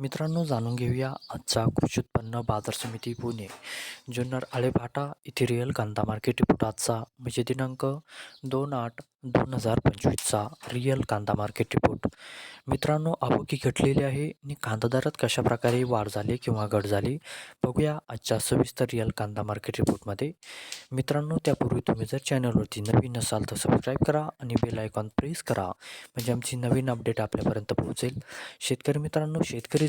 मित्रांनो जाणून घेऊया आजचा कृषी उत्पन्न बाजार समिती पुणे. जुन्नर आळेभाटा इथे रिअल कांदा मार्केट रिपोर्ट आजचा. म्हणजे दिनांक दोन आठ दोन हजार पंचवीसचा रिअल कांदा मार्केट रिपोर्ट मित्रांनो आवकी घटलेली आहे आणि कांदा दरात कशा प्रकारे वाढ झाली किंवा घट झाली बघूया आजच्या सविस्तर रिअल कांदा मार्केट रिपोर्टमध्ये मित्रांनो त्यापूर्वी तुम्ही जर चॅनलवरती नवीन असाल तर सबस्क्राईब करा आणि बेल आयकॉन प्रेस करा. म्हणजे आमची नवीन अपडेट आपल्यापर्यंत पोहोचेल. शेतकरी मित्रांनो शेतकरी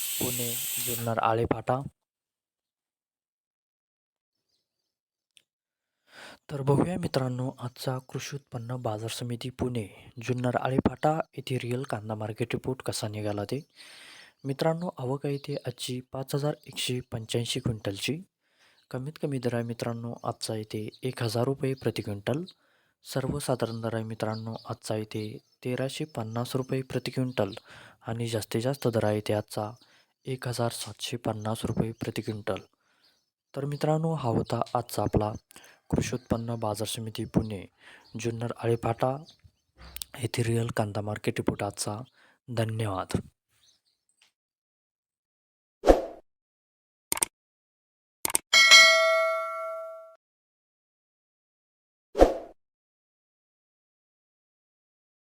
पुणे जुन्नर आळेफाटा. तर बघूया मित्रांनो आजचा कृषी उत्पन्न बाजार समिती पुणे जुन्नर आळेफाटा येथे रिअल कांदा मार्केट रिपोर्ट कसा निघाला ते. मित्रांनो आवक आहे ते आजची पाच हजार एकशे पंच्याऐंशी क्विंटलची. कमीत कमी दर आहे मित्रांनो आजचा येथे एक हजार रुपये प्रति क्विंटल. सर्वसाधारण दर आहे मित्रांनो आजचा येथे तेराशे पन्नास रुपये प्रति क्विंटल. आणि जास्तीत जास्त दर आहे ते आजचा एक हजार सातशे पन्नास रुपये प्रति क्विंटल. तर मित्रांनो हा होता आजचा आपला कृषी उत्पन्न बाजार समिती पुणे जुन्नर आळेपाटा येथे रिअल कांदा मार्केट रिपोर्ट आजचा. धन्यवाद.